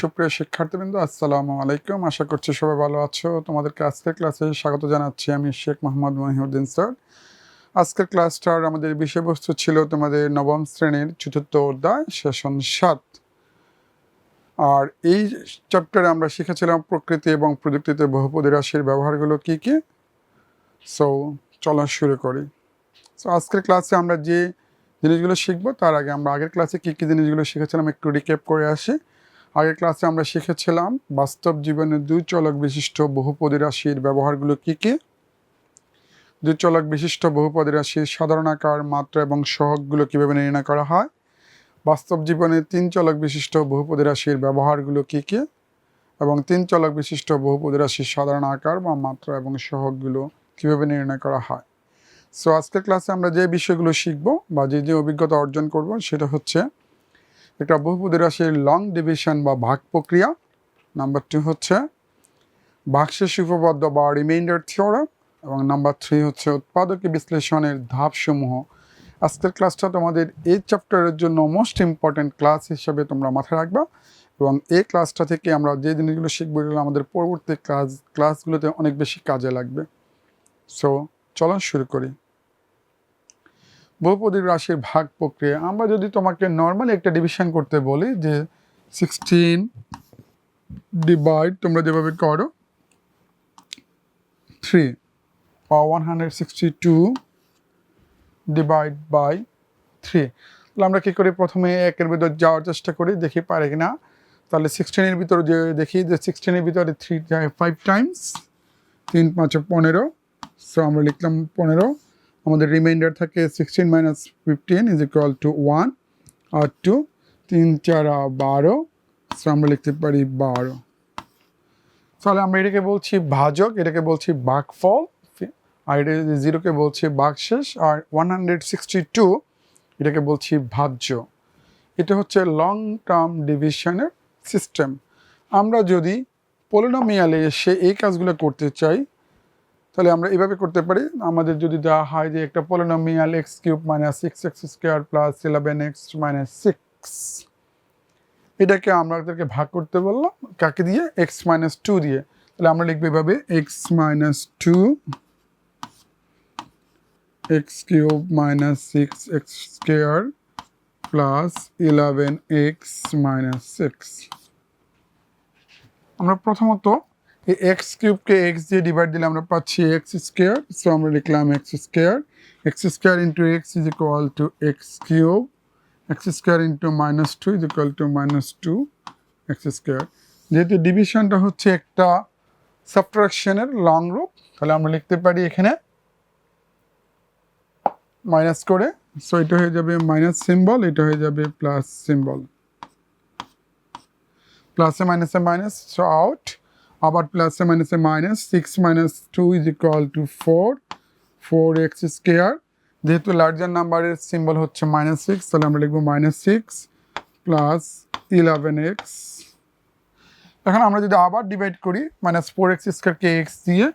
সুপ্রিয় শিক্ষার্থীবৃন্দ, আসসালামু আলাইকুম। আশা করছি সবাই ভালো আছো। তোমাদেরকে আজকের ক্লাসে স্বাগত জানাচ্ছি আমি শেখ মোহাম্মদ মহিউদ্দিন স্যার। আজকের ক্লাসটার আমাদের বিষয়বস্তু ছিল তোমাদের নবম শ্রেণির চতুর্থ অধ্যায়, সেশন সাত। আর এই চ্যাপ্টারে আমরা শিখেছিলাম প্রকৃতি এবং প্রযুক্তিতে বহুপদী রাশির ব্যবহারগুলো কী কী। সো চলো শুরু করি। সো আজকের ক্লাসে আমরা যে জিনিসগুলো শিখব, তার আগে আমরা আগের ক্লাসে কী কী জিনিসগুলো শিখেছিলাম একটু রিক্যাপ করে আসি। আগের ক্লাসে আমরা শিখেছিলাম, বাস্তব জীবনে দুই চলক বিশিষ্ট বহুপদী রাশির ব্যবহারগুলো কি কি? দুই চলক বিশিষ্ট বহুপদী রাশির সাধারণ আকার, মাত্রা এবং সহগগুলো কীভাবে নির্ণয় করা হয়? বাস্তব জীবনে তিন চলক বিশিষ্ট বহুপদী রাশির ব্যবহারগুলো কি কি? এবং তিন চলক বিশিষ্ট বহুপদী রাশির সাধারণ আকার বা মাত্রা এবং সহগগুলো কীভাবে নির্ণয় করা হয়? সো আজকের ক্লাসে আমরা যে বিষয়গুলো শিখব বা যে যে অভিজ্ঞতা অর্জন করব সেটা হচ্ছে একটা বহুপদী রাশির লং ডিভিশন বা ভাগ প্রক্রিয়া। নাম্বার টু হচ্ছে ভাগশেষ উপপাদ্য বা রিমাইন্ডার থিওরাম এবং নাম্বার থ্রি হচ্ছে উৎপাদকী বিশ্লেষণের ধাপসমূহ। আজকের ক্লাসটা তোমাদের এই চ্যাপ্টারের জন্য মোস্ট ইম্পর্ট্যান্ট ক্লাস হিসেবে তোমরা মাথায় রাখবা এবং এই ক্লাসটা থেকে আমরা যে জিনিসগুলো শিখব এগুলো আমাদের পরবর্তী ক্লাস ক্লাসগুলোতে অনেক বেশি কাজে লাগবে। সো চলো শুরু করি। বহুপদী রাশির ভাগ প্রক্রিয়া। আমরা যদি তোমাকে নর্মালি একটা ডিভিশন করতে বলি যে সিক্সটিন ডিভাইড তোমরা যেভাবে করো থ্রি বা one hundred sixty two divide by three তাহলে আমরা কী করি? প্রথমে একের ভিতর যাওয়ার চেষ্টা করি, দেখি পারে কিনা। তাহলে সিক্সটিনের ভিতরে যে দেখি যে সিক্সটিনের ভিতরে থ্রি ফাইভ টাইমস তিন, পাঁচে, পনেরো। সো আমরা লিখলাম পনেরো। আমাদের রিমাইন্ডার থাকে sixteen minus fifteen is equal to one R two তিন, চার বারো। সো আমরা লিখতে পারি বারো। তাহলে আমরা এটাকে বলছি ভাজক, এটাকে বলছি বাঘফল আর এটা জিরোকে বলছি বাঘশেষ আর ওয়ান হান্ড্রেড সিক্সটি টু এটাকে বলছি ভাজ্য। এটা হচ্ছে লং টার্ম ডিভিশনের সিস্টেম আমরা যদি পলিনোমিয়ালে এসে এই কাজগুলো করতে চাই তাহলে আমরা এভাবে করতে পারি। আমাদের যদি দেওয়া হয় যে একটা polynomial x cube minus six x square plus eleven x minus six এটাকে আমরা আমাদেরকে ভাগ করতে বললাম, কাকে দিয়ে? এক্স মাইনাস টু দিয়ে। তাহলে আমরা লিখব এভাবে x minus two x cube minus six x square plus eleven x minus six আমরা প্রথমত এক্স কিউবকে এক্স দিয়ে ডিভাইড দিলে আমরা পাচ্ছি এক্স স্কোয়ার সো আমরা লিখলাম x square x square into x is equal to x cube x square into minus two is equal to minus two x square যেহেতু ডিভিশনটা হচ্ছে একটা সাবট্রাকশনের লং রূপ তাহলে আমরা লিখতে পারি এখানে মাইনাস করে সো এটা হয়ে যাবে মাইনাস সিম্বল এটা হয়ে যাবে প্লাস সিম্বল প্লাসে মাইনাসে মাইনাস সো আউট আবার প্লাসে মাইনাসে minus six minus two is equal to four four x square যেহেতু লার্জার নাম্বারের সিম্বল হচ্ছে মাইনাস সিক্স তাহলে আমরা লিখব minus six plus eleven x এখন আমরা যদি আবার ডিভাইড করি মাইনাস ফোর এক্স স্কোয়ারকে এক্স দিয়ে,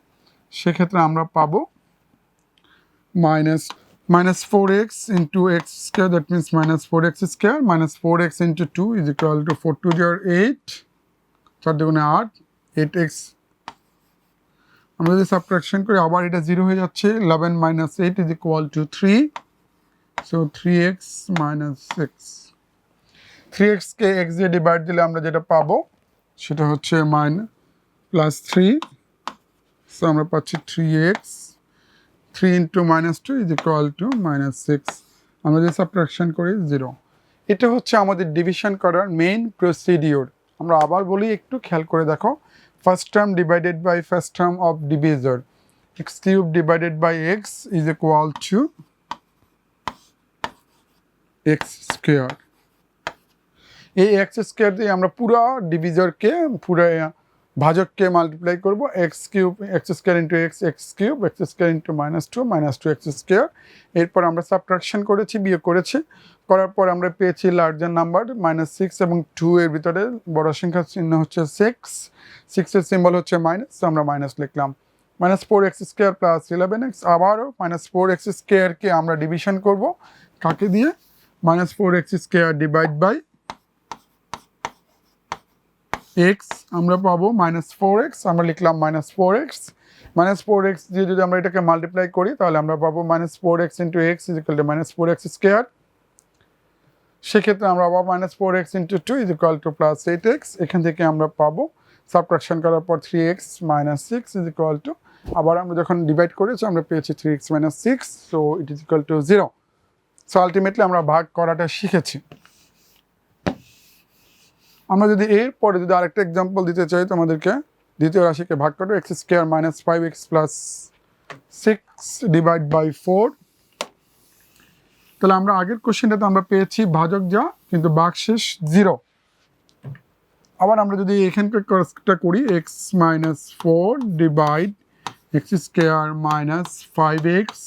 সেক্ষেত্রে আমরা পাবো minus minus 4x into x square, that means minus 4x square, minus 4x into 2 is equal to 4 to the 8 চার দুগুণে আট এইট এক্স আমরা যদি সাবট্রাকশন করি, আবার এটা জিরো হয়ে যাচ্ছে eleven minus eight is equal to three so three x minus six three এক্সকে এক্স দিয়ে ডিভাইড দিলে আমরা যেটা পাবো, সেটা হচ্ছে মাইন প্লাস থ্রি সো আমরা পাচ্ছি three x three into minus two is equal to minus six আমরা যে সাবট্রাকশন করি জিরো এটা হচ্ছে আমাদের ডিভিশন করার মেইন প্রসিডিওর আমরা আবার বলি, একটু খেয়াল করে দেখো। First term divided by first term of divisor x cube divided by x is equal to x square এই এক্স স্কোয়ার দিয়ে আমরা পুরো ডিভিজরকে পুরো ভাজককে মাল্টিপ্লাই করব x cube x square into x x cube x square into minus two minus two x square এরপর আমরা সাবট্রাকশন করেছি বিয়ে করেছি। করার পর আমরা পেয়েছি লার্জার নাম্বার মাইনাস সিক্স এবং টু এর ভিতরে বড় সংখ্যার চিহ্ন হচ্ছে সিক্স সিক্সের সিম্বল হচ্ছে মাইনাস আমরা মাইনাস লিখলাম। Minus four x square plus eleven x আবারও মাইনাস ফোর এক্স স্কোয়ারকে আমরা ডিভিশন করব, কাকে দিয়ে? Minus four x square divide by x আমরা পাবো মাইনাস ফোর এক্স আমরা লিখলাম minus four x minus four x দিয়ে যদি আমরা এটাকে মাল্টিপ্লাই করি, তাহলে আমরা পাবো minus four x into x is equal to minus four x square সেক্ষেত্রে আমরা পাবো minus four x into two is equal to plus eight x এখান থেকে আমরা পাবো সাবট্রাকশন করার পর three x minus six is equal to আবার আমরা যখন ডিভাইড করেছি, আমরা পেয়েছি three x minus six so it is two zero so ultimately আমরা ভাগ করাটা শিখেছি। আমরা যদি এর পরে যদি আরেকটা এক্সাম্পল দিতে চাই তোমাদেরকে, দ্বিতীয় রাশিকে ভাগ করো x square minus five x plus six divide by four তাহলে আমরা আগের কোশ্চেনটাতে আমরা পেয়েছি ভাজক যা, কিন্তু বাকশেষ জিরো আবার আমরা যদি এখানকার করি x minus four divide x square minus five x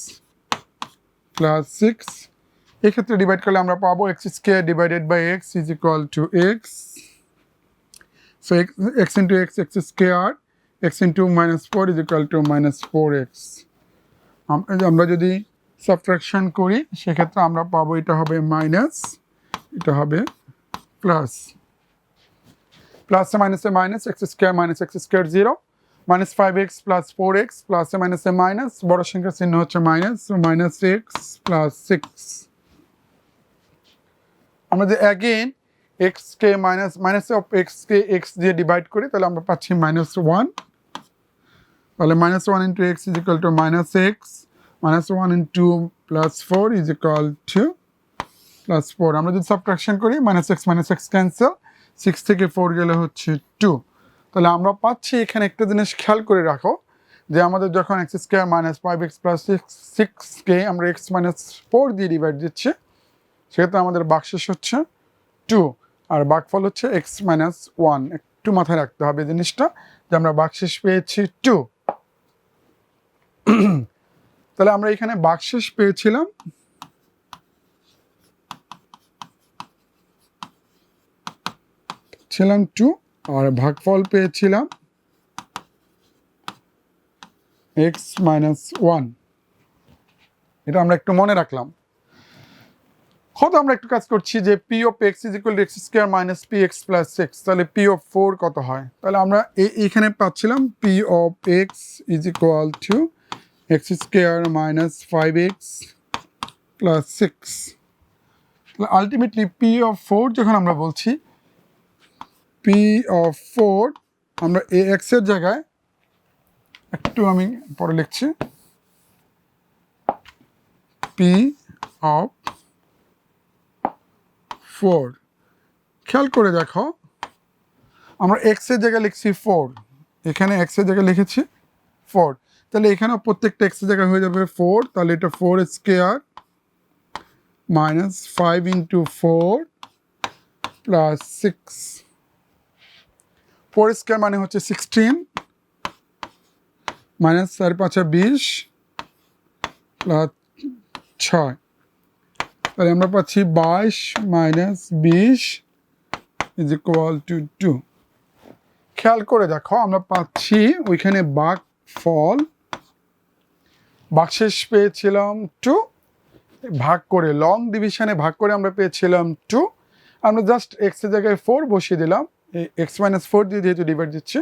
plus six এক্ষেত্রে ডিভাইড করলে আমরা পাবো x square divided by x is equal to x x x into x x square x into minus four is equal to minus four x আমরা যদি subtraction করি, সেক্ষেত্রে আমরা পাবো এটা হবে মাইনাস এটা হবে প্লাস প্লাসে মাইনাসে minus x square minus x square zero minus five x plus four x প্লাসে মাইনাসে মাইনাস বড় সংখ্যার চিহ্ন হচ্ছে minus minus x plus six আমরা যে অ্যাগেন এক্স কে মাইনাস মাইনাস অফ এক্স কে এক্স দিয়ে ডিভাইড করি, তাহলে আমরা পাচ্ছি মাইনাস ওয়ান তাহলে minus one into x is equal to minus x minus one into plus four is equal to plus four আমরা যদি সাবট্রাকশন করি minus x minus x cancel six থেকে ফোর গেলে হচ্ছে টু তাহলে আমরা পাচ্ছি এখানে একটা জিনিস খেয়াল করে রাখো, যে আমাদের যখন x square minus five x plus six সিক্সকে আমরা এক্স মাইনাস ফোর দিয়ে ডিভাইড দিচ্ছি, সেক্ষেত্রে আমাদের বাক্সেস হচ্ছে টু আর বাকফল হচ্ছে এক্স মাইনাস ওয়ান একটু মাথায় রাখতে হবে জিনিসটা যে আমরা বাকশেষ পেয়েছি টু তাহলে আমরা এখানে বাকশেষ পেয়েছিলাম। ছিলাম টু আর ভাগফল পেয়েছিলাম এক্স মাইনাস ওয়ান এটা আমরা একটু মনে রাখলাম। হয়তো আমরা একটু কাজ করছি যে p of x is equal x square minus p x plus six তাহলে পি অফ ফোর কত হয়? তাহলে আমরা এইখানে পাচ্ছিলাম p of x is equal to x square minus five x plus six তাহলে আলটিমেটলি পি অফ ফোর যখন আমরা বলছি পি অফ ফোর আমরা এ এক্সের জায়গায় একটু আমি পরে লিখছি পি অফ ফোর খেয়াল করে দেখো। আমরা এক্সের জায়গায় লিখছি ফোর এখানে এক্সের জায়গায় লিখেছি ফোর তাহলে এখানে প্রত্যেকটা এক্সের জায়গায় হয়ে যাবে ফোর তাহলে এটা four square minus five into four plus six four square মানে হচ্ছে সিক্সটিন মাইনাস চার, পাঁচা বিশ প্লাস ছয়। তাহলে আমরা পাচ্ছি বাইশ মাইনাস বিশ ইজ ইকুয়াল টু টু। খেয়াল করে দেখো, আমরা পাচ্ছি ওইখানে বাক ফল। বাকশেষ পেয়েছিলাম টু, ভাগ করে লং ডিভিশনে ভাগ করে আমরা পেয়েছিলাম টু। আমরা জাস্ট এক্সের জায়গায় ফোর বসিয়ে দিলাম, এই এক্স মাইনাস ফোর দিয়ে যেহেতু ডিভাইড দিচ্ছে,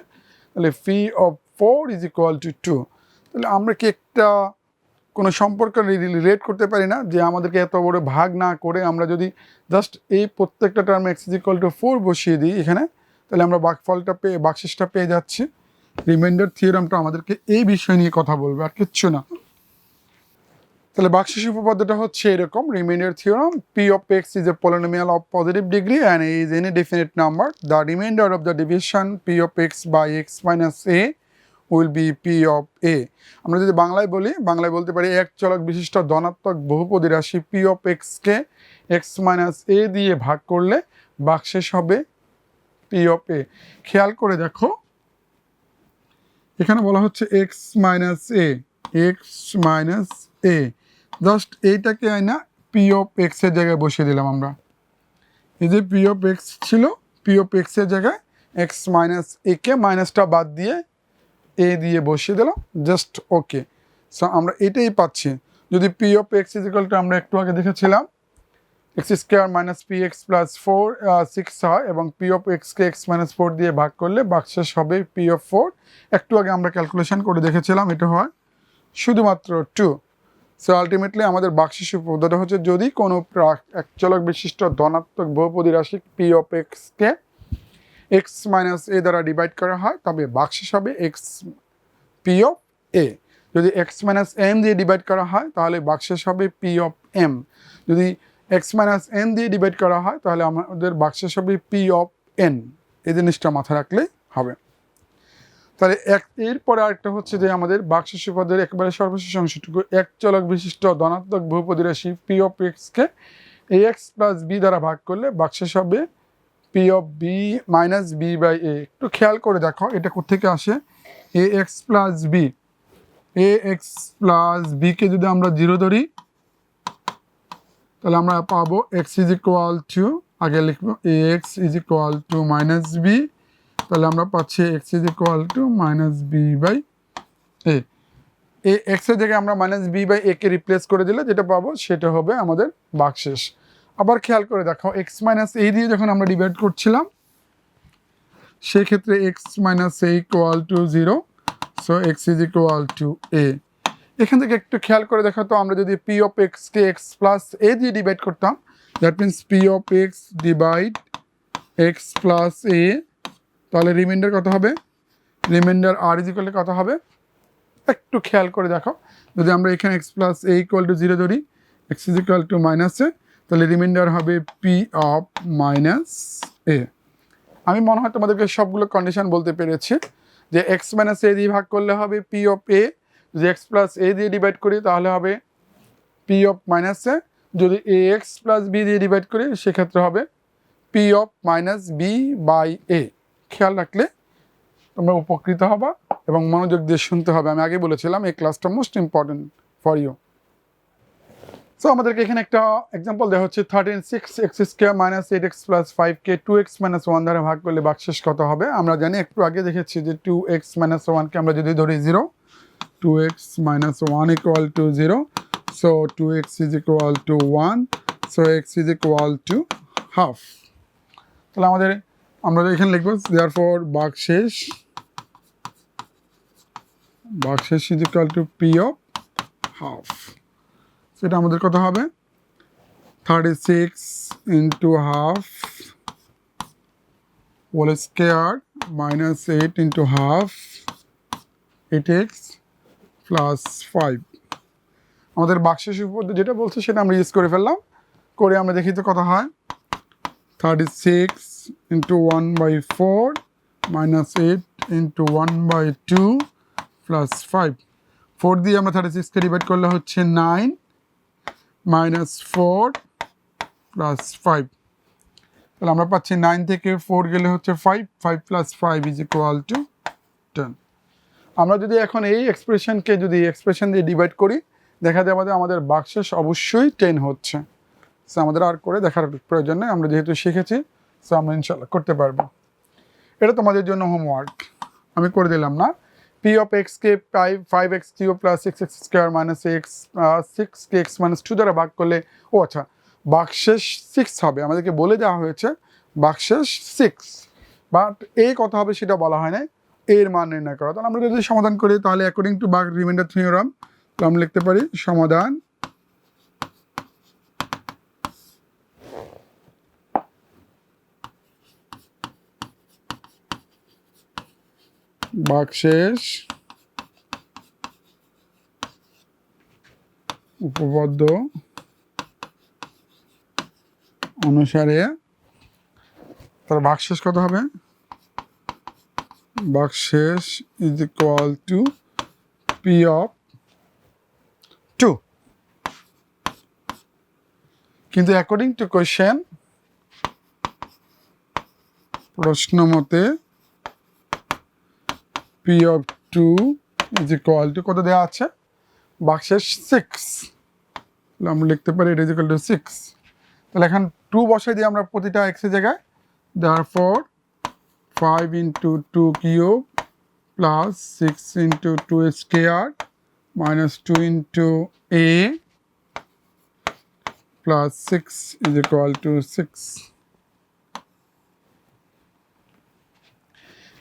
তাহলে p of four is equal to two two আমরা কি একটা কোনো সম্পর্ক রিলেট করতে পারি না যে আমাদেরকে এত বড় ভাগ না করে আমরা যদি জাস্ট এই প্রত্যেকটা term x is equal to four বসিয়ে দিই এখানে, তাহলে আমরা বাকফলটা পেয়ে, বাকশেষটা পেয়ে যাচ্ছি। রিমাইন্ডার থিওরামটা আমাদেরকে এই বিষয় নিয়ে কথা বলবে আর কিচ্ছু না। তাহলে বাকশেষ উপপাদ্যটা হচ্ছে এরকম reminder theorem p of x is a polynomial of positive degree and is any definite number. The remainder of the division p of x by x minus a will be p of a. আমরা যদি বাংলায় বলি, বাংলায় বলতে পারি এক চলক বিশিষ্ট ধনাত্মক বহুপদী রাশি পি অফ এক্সকে এক্স মাইনাস এ দিয়ে ভাগ করলে বাকশেষ হবে পি অফ এ খেয়াল করে দেখো, এখানে বলা হচ্ছে x minus a x minus a just এইটাকে আইনা পি অফ এক্সের জায়গায় বসিয়ে দিলাম আমরা। এই যে পি অফ এক্স ছিল পি অফ এক্সের জায়গায় এক্স মাইনাস একে মাইনাসটা বাদ দিয়ে এ দিয়ে বসিয়ে দিলাম জাস্ট ওকে সো আমরা এটাই পাচ্ছি। যদি পি অফ এক্স ইজিক্যালটা আমরা একটু আগে দেখেছিলাম x square minus p x plus four six হয় এবং পি অফ এক্সকে এক্স মাইনাস ফোর দিয়ে ভাগ করলে বাক্সেস হবে পি অফ ফোর একটু আগে আমরা ক্যালকুলেশন করে দেখেছিলাম, এটা হয় শুধুমাত্র টু সো আলটিমেটলি আমাদের বাক্সেস পদ্ধতি হচ্ছে, যদি কোনো প্রা- এক চলক বিশিষ্ট ধনাত্মক বহুপদী রাশি পি অফ এক্সকে এক্স মাইনাস এ দ্বারা ডিভাইড করা হয়, তবে বাক্সেস হবে এক্স পি অফ এ যদি এক্স মাইনাস এম দিয়ে ডিভাইড করা হয়, তাহলে বাক্সেস হবে পি অফ এম যদি এক্স মাইনাস এন দিয়ে ডিভাইড করা হয়, তাহলে আমাদের বাক্সেস হবে পি অফ এন এই জিনিসটা মাথায় রাখলেই হবে। তাহলে এক, এরপরে আরেকটা হচ্ছে যে আমাদের বাক্সেস পদের একেবারে সর্বশেষ অংশটুকু, এক চলক বিশিষ্ট ধনাত্মক বহুপদী রাশি পি অফ এক্সকে এ এক্স প্লাস বি দ্বারা ভাগ করলে বাক্সেস হবে p of b minus b by a একটু খেয়াল করে দেখো, এটা কোথেকে আসে? A x plus b a x plus বিকে যদি আমরা জিরো ধরি, তাহলে আমরা পাবো এক্স ইজ ইকুয়াল টু আগে লিখব a x is equal to minus b তাহলে আমরা পাচ্ছি x is equal to minus b by a a এক্সের জায়গায় আমরা মাইনাস বি বাই এ কে রিপ্লেস করে দিলে যেটা পাবো, সেটা হবে আমাদের বাকশেষ। আবার খেয়াল করে দেখো এক্স মাইনাস এ দিয়ে যখন আমরা ডিভাইড করছিলাম, সেক্ষেত্রে x minus a equal to zero so x is equal to a এখান থেকে একটু খেয়াল করে দেখো তো, আমরা যদি পি অফ এক্সকে এক্স প্লাস এ দিয়ে ডিভাইড করতাম that means p of x divide x plus a তাহলে রিমাইন্ডার কত হবে? রিমাইন্ডার আর ইজ ইকুয়াল কত হবে? একটু খেয়াল করে দেখো যদি আমরা এখানে x plus a equal to zero ধরি x is equal to minus a তাহলে রিমাইন্ডার হবে পি অফ মাইনাস এ আমি মনে হয় তোমাদেরকে সবগুলো কন্ডিশন বলতে পেরেছি যে এক্স মাইনাস এ দিয়ে ভাগ করলে হবে পি অফ এ যদি এক্স প্লাস এ দিয়ে ডিভাইড করি তাহলে হবে পি অফ মাইনাস এ যদি এ এক্স প্লাস বি দিয়ে ডিভাইড করি সেক্ষেত্রে হবে p of minus b by a খেয়াল রাখলে তোমরা উপকৃত হবা এবং মনোযোগ দিয়ে শুনতে হবে। আমি আগে বলেছিলাম এই ক্লাসটা most important for you so আমাদেরকে এখানে একটা এক্সাম্পল দেওয়া হচ্ছে thirteen six x square minus eight x plus five কে টু এক্স মাইনাস ওয়ান দ্বারা ভাগ করলে বাকশেষ কত হবে? আমরা জানি একটু আগে দেখেছি যে টু এক্স মাইনাস ওয়ানকে আমরা যদি ধরি zero two x minus one equal to zero so two x is equal to one so x is equal to half তাহলে আমাদের, আমরা এখানে লিখব দেয়ার ফর বাকশেষ বাকশেষ is equal to p of half সেটা আমাদের কত হবে? Thirty six into half whole square minus eight into half eight x plus five আমাদের বাক্সের উপর যেটা বলছে সেটা আমরা ইউজ করে ফেললাম। করে আমরা দেখি তো কত হয়? Thirty six into one by four minus eight into one by two plus five four দিয়ে আমরা থার্টি সিক্সকে ডিভাইড করলে হচ্ছে nine minus four plus five তাহলে আমরা পাচ্ছি নাইন থেকে ফোর গেলে হচ্ছে five five plus five is equal to ten আমরা যদি এখন এই এক্সপ্রেশনকে যদি এক্সপ্রেশন দিয়ে ডিভাইড করি, দেখা যায় আমাদের আমাদের বাক্সেস অবশ্যই টেন হচ্ছে। সো আমাদের আর করে দেখার প্রয়োজন নেই, আমরা যেহেতু শিখেছি সো আমরা ইনশাল্লাহ করতে পারব। এটা তোমাদের জন্য হোমওয়ার্ক আমি করে দিলাম না। P of x K five five x cube plus six x square minus x six K x minus two দ্বারা ভাগ করলে, ও আচ্ছা বাকশেষ সিক্স হবে। আমাদেরকে বলে দেওয়া হয়েছে বাকশেষ সিক্স বাট এই কত হবে সেটা বলা হয় না এর মান নির্ণয় করা। তাহলে আমরা যদি সমাধান করি, তাহলে অ্যাকর্ডিং টু বাক রিমাইন্ডার থিওরাম তো আমরা লিখতে পারি সমাধান বাকশেষ উপপাদ্য অনুসারে তার বাকশেষ কত হবে? বাকশেষ is equal to p of two কিন্তু অ্যাকর্ডিং টু কোয়েশ্চেন প্রশ্ন মতে p of two is equal to কত দেওয়া আছে? বাক্সের সিক্স তাহলে আমরা লিখতে পারি এটা ইজ ইকুয়াল টু সিক্স তাহলে এখন টু বসাই দিই আমরা প্রতিটা এক্সের জায়গায় দেওয়ার for five into two cube plus six into two square minus two into a plus six is equal to six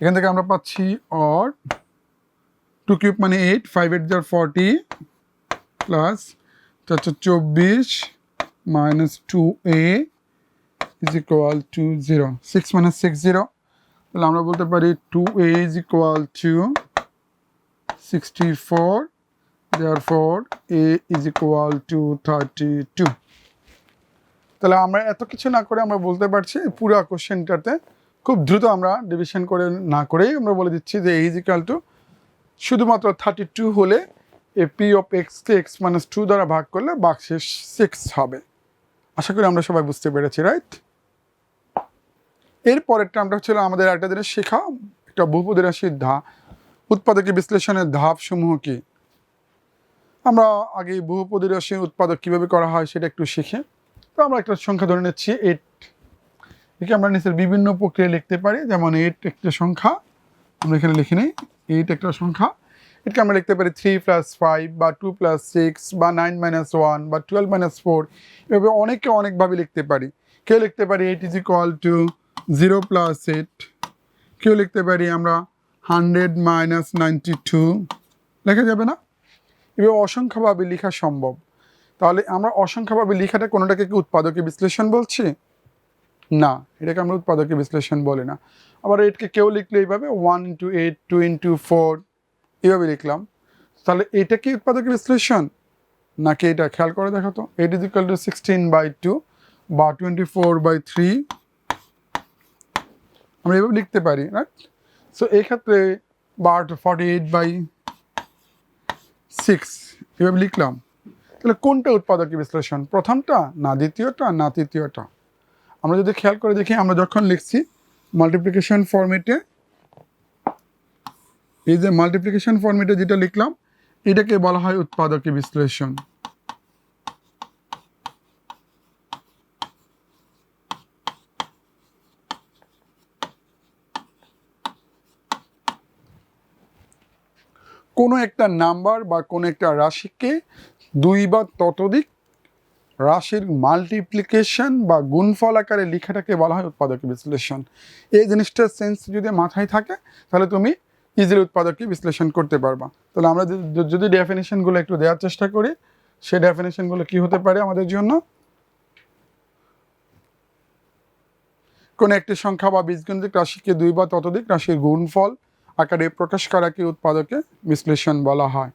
এখান থেকে আমরা পাচ্ছি অর টু কিউব মানে এইট ফাইভ এইট যার ফর্টি প্লাস হচ্ছে চব্বিশ minus two a is equal to zero six minus six zero তাহলে আমরা বলতে পারি two a is equal to sixty four there four a is equal to thirty two তাহলে আমরা এত কিছু না করে আমরা বলতে পারছি পুরো কোশ্চেনটাতে খুব দ্রুত আমরা ডিভিশন করে না করেই আমরা বলে দিচ্ছি যে ইজ ইকাল টু শুধুমাত্র থার্টি টু হলে এ পি অফ এক্সকে এক্স মাইনাস টু দ্বারা ভাগ করলে বাক্সের সিক্স হবে। আশা করি আমরা সবাই বুঝতে পেরেছি রাইট এর পরেরটা আমরা ছিল আমাদের একটা দিনের শেখা একটা বহুপদী রাশির ধা উৎপাদকী বিশ্লেষণের ধাপসমূহ কি? আমরা আগে বহুপদী রাশির উৎপাদক কীভাবে করা হয় সেটা একটু শিখে, তো আমরা একটা সংখ্যা ধরে নিচ্ছি এইট একে আমরা নিচের বিভিন্ন প্রক্রিয়া লিখতে পারি, যেমন এইট একটা সংখ্যা, আমরা এখানে লিখে নিই এইট একটা সংখ্যা। এটাকে আমরা লিখতে পারি থ্রি প্লাস ফাইভ বা টু প্লাস সিক্স বা নাইন মাইনাস ওয়ান বা টুয়েলভ মাইনাস ফোর এভাবে অনেকে অনেকভাবে লিখতে পারি। কেউ লিখতে পারি eight is equal to zero plus eight কেউ লিখতে পারি আমরা হান্ড্রেড মাইনাস নাইনটি টু লেখা যাবে না? এভাবে অসংখ্যভাবে লেখা সম্ভব। তাহলে আমরা অসংখ্যভাবে লেখাটা কোনোটাকে কি উৎপাদকে বিশ্লেষণ বলছি? না, এটাকে আমরা উৎপাদকে বিশ্লেষণ বলি না। আবার এইটকে কেউ লিখলে এইভাবে one into eight two into four এইভাবে লিখলাম। তাহলে এটা কি উৎপাদক বিশ্লেষণ? নাকি এটা খেয়াল করে দেখো তো eight is equal to sixteen by two বা টোয়েন্টি ফোর বাই থ্রি আমরা এভাবে লিখতে পারি রাইট সো এই ক্ষেত্রে বা ফর্টি এইট বাই সিক্স এভাবে লিখলাম। তাহলে কোনটা উৎপাদকী বিশ্লেষণ, প্রথমটা না দ্বিতীয়টা না তৃতীয়টা? আমরা যদি খেয়াল করে দেখি, আমরা যখন লিখছি মাল্টিপ্লিকেশন ফর্মেটে এই যে মাল্টিপ্লিকেশন ফর্মেটে যেটা লিখলাম, এটাকে বলা হয় উৎপাদকী বিশ্লেষণ। কোনো একটা নাম্বার বা কোনো একটা রাশিকে দুই বা ততোধিক রাশির মাল্টিপ্লিকেশন বা গুণফল আকারে লিখাটাকে বলা হয় উৎপাদকী বিশ্লেষণ। এই জিনিসটার সেন্স যদি মাথায় থাকে, তাহলে তুমি ইজিলি উৎপাদককে বিশ্লেষণ করতে পারবা। তাহলে আমরা যদি- ডেফিনেশনগুলো একটু দেওয়ার চেষ্টা করি, সেই ডেফিনেশনগুলো কি হতে পারে আমাদের জন্য? কোনো একটি সংখ্যা বা বীজগণিতিক রাশিকে দুই বা ততোধিক রাশির গুণফল আকারে প্রকাশ করাকে উৎপাদকে বিশ্লেষণ বলা হয়?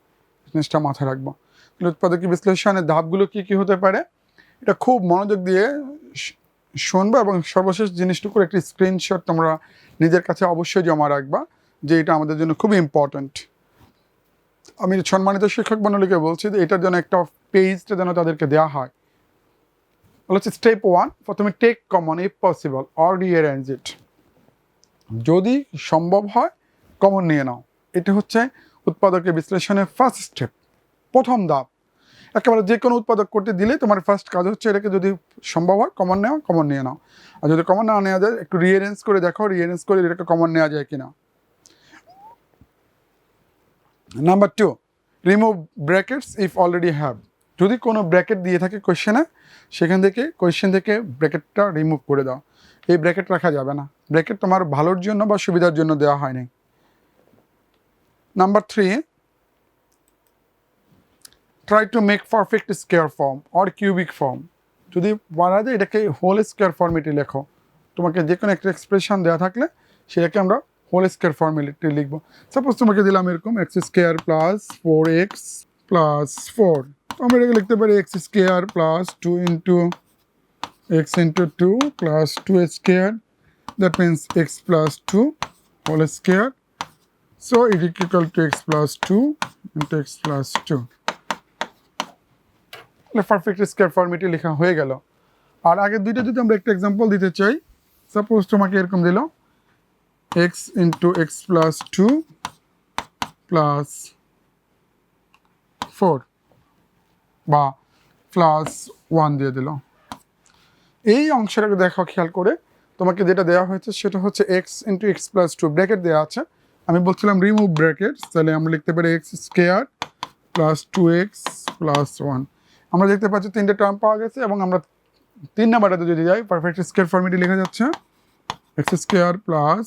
জিনিসটা মাথায় রাখব। তাহলে উৎপাদকী বিশ্লেষণের ধাপগুলো কি কি হতে পারে? এটা খুব মনোযোগ দিয়ে শুনবা এবং সর্বশেষ জিনিসটুকুর একটি স্ক্রিনশট তোমরা নিজের কাছে অবশ্যই জমা রাখবা, যে এটা আমাদের জন্য খুব ইম্পর্ট্যান্ট আমি সম্মানিত শিক্ষক মণ্ডলীকে বলছি যে এটার জন্য একটা পেজটা যেন তাদেরকে দেওয়া হয়। হচ্ছে স্টেপ ওয়ান প্রথমে take common if possible or rearrange it যদি সম্ভব হয় কমন নিয়ে নাও। এটা হচ্ছে উৎপাদকের বিশ্লেষণের ফার্স্ট স্টেপ প্রথম ধাপ। একেবারে যে কোনো উৎপাদক করতে দিলে তোমার ফার্স্ট কাজ হচ্ছে এটাকে যদি সম্ভব হয় কমন নেওয়া কমন নিয়ে নাও। আর যদি কমন না নেওয়া যায়, একটু রিয়ারেঞ্জ করে দেখো রিয়ারেঞ্জ করে এটাকে কমন নেওয়া যায় কিনা। Number two remove brackets if already have যদি কোনো ব্র্যাকেট দিয়ে থাকে কোয়েশ্চেনে সেখান থেকে কোয়েশ্চেন থেকে ব্র্যাকেটটা রিমুভ করে দাও। এই ব্র্যাকেট রাখা যাবে না। ব্র্যাকেট তোমার ভালোর জন্য বা সুবিধার জন্য দেওয়া হয়নি। Number three try to make perfect square form or cubic form যদি বলা যায় এটাকে হোল স্কোয়ার ফর্মেটে লেখো। তোমাকে যে কোনো একটা এক্সপ্রেশন দেওয়া থাকলে সেটাকে আমরা হোল স্কোয়ার ফর্মেটে লিখব। সাপোজ তোমাকে দিলাম এরকম x square plus four x plus four আমরা এটাকে লিখতে পারি x square plus two into x into two plus two square that means x plus two whole square so it equal to x plus two into x plus two perfect square ফর্মেটে লেখা হয়ে গেল। আর আগে দুইটা যদি আমরা একটা example দিতে চাই সাপোজ তোমাকে এরকম দিল x into x plus two plus four বা প্লাস ওয়ান দিয়ে দিল। এই অংশটাকে দেখো, খেয়াল করে তোমাকে যেটা দেওয়া হয়েছে সেটা হচ্ছে x into x plus two bracket দেওয়া আছে। আমি বলছিলাম রিমুভ ব্র্যাকেট তাহলে আমরা লিখতে পারি x square plus two x plus one আমরা দেখতে পাচ্ছি তিনটে টার্ম পাওয়া গেছে এবং আমরা তিন নাম্বারটাতে যদি যাই পারফেক্ট স্কোয়ার ফর্মেটে লেখা যাচ্ছে। X square plus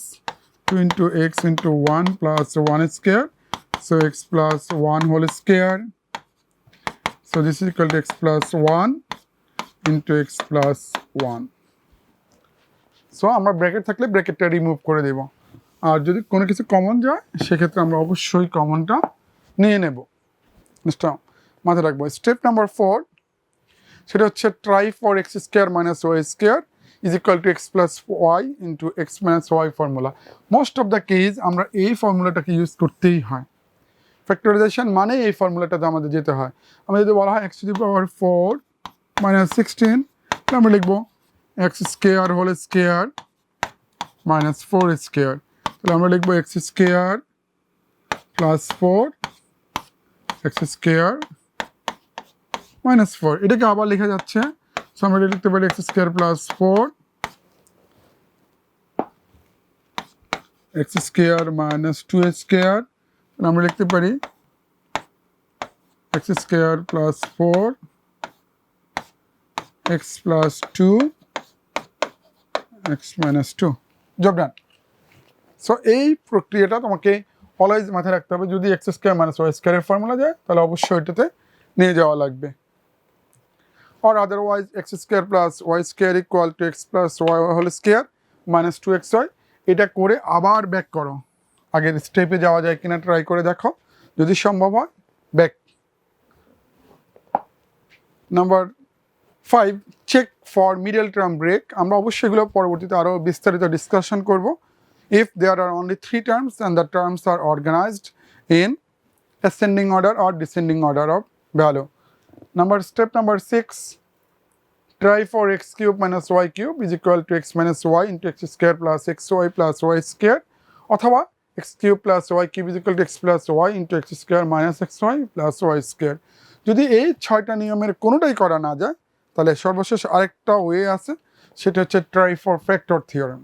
two into x into one plus one square so x plus one whole square so this is to x plus one into x plus one so আমরা bracket থাকলে ব্র্যাকেটটা remove করে দেব। আর যদি কোনো কিছু common যায়, সেক্ষেত্রে আমরা অবশ্যই কমনটা নিয়ে নেব। জিনিসটা মাথায় রাখব। স্টেপ নাম্বার ফোর সেটা হচ্ছে try for x square minus y square is equal to x plus y into x minus y formula most of the case আমরা এই ফর্মুলাটাকে ইউজ করতেই হয়। ফ্যাক্টরাইজেশন মানে এই ফর্মুলাটাতে আমাদের যেতে হয়। আমাদের যদি বলা হয় x to power four minus sixteen তাহলে আমরা লিখব x square whole square minus four square তাহলে আমরা লিখব x square plus four x square minus four এটাকে আবার লেখা যাচ্ছে। সো আমরা এটা লিখতে পারি x square plus four x square minus two square আমরা লিখতে পারি x square plus four x plus two x minus two job done so এই প্রক্রিয়াটা তোমাকে অলওয়েজ মাথায় রাখতে হবে। যদি এক্স স্কোয়ার মাইনাস ওয়াই স্কোয়ারের ফর্মুলা যায়, তাহলে অবশ্যই এটাতে নিয়ে যাওয়া লাগবে। Or otherwise, x square plus y square equal to x plus y whole square minus 2xy এটা করে আবার ব্যাক করো। আগের স্টেপে যাওয়া যায় কিনা ট্রাই করে দেখো। যদি সম্ভব হয় back number five check for middle term break আমরা অবশ্যই এগুলো পরবর্তীতে আরও বিস্তারিত ডিসকাশন করব। If there are only three terms and the terms are organised in ascending order or descending order of value Number step number six. Try for x cube minus y cube is equal to x minus y into x square plus xy plus y square অথবা x cube plus y cube is equal to x plus y into x square minus xy plus y square যদি এই ছয়টা নিয়মের কোনোটাই করা না যায় তাহলে সর্বশেষ আরেকটা ওয়ে আছে সেটা হচ্ছে try for factor theorem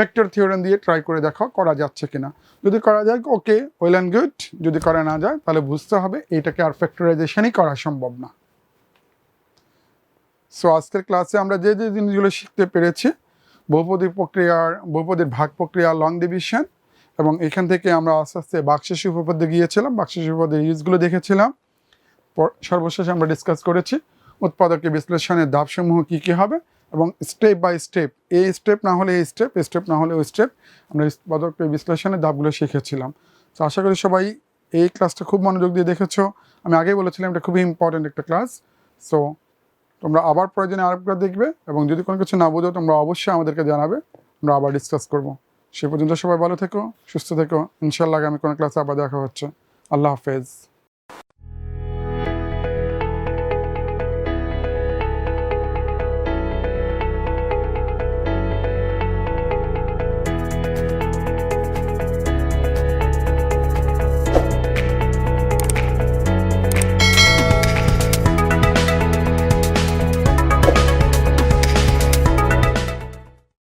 factor theorem দিয়ে ট্রাই করে দেখো, করা যাচ্ছে কিনা। যদি করা যায় ওকে ওয়েল অ্যান্ড গুড যদি করা না যায়, তাহলে বুঝতে হবে এইটাকে আর ফ্যাক্টরাইজেশনই করা সম্ভব না। সো আজকের ক্লাসে আমরা যে যে জিনিসগুলো শিখতে পেরেছি, বহুপদী প্রক্রিয়ার, বহুপদীর ভাগ প্রক্রিয়া লং ডিভিশন এবং এখান থেকে আমরা আস্তে আস্তে বাক্সেস উপপদে গিয়েছিলাম বাক্সেস উপপদের ইউজগুলো দেখেছিলাম। সর্বশেষ আমরা ডিসকাস করেছি উৎপাদকের বিশ্লেষণের ধাপসমূহ কী কী হবে এবং স্টেপ বাই স্টেপ এই স্টেপ না হলে এই স্টেপ স্টেপ না হলে ওই স্টেপ আমরা উৎপাদকের বিশ্লেষণের ধাপগুলো শিখেছিলাম। তো আশা করি সবাই এই ক্লাসটা খুব মনোযোগ দিয়ে দেখেছ। আমি আগেই বলেছিলাম এটা খুবই ইম্পর্টেন্ট একটা ক্লাস সো তোমরা আবার প্রয়োজনে আরেকবার দেখবে এবং যদি কোনো কিছু না বোঝো, তোমরা অবশ্যই আমাদেরকে জানাবে। আমরা আবার ডিসকাস করব। সে পর্যন্ত সবাই ভালো থেকো, সুস্থ থেকো। ইনশাল্লাহ আগামী কোনো ক্লাসে আবার দেখা হচ্ছে। আল্লাহ হাফেজ।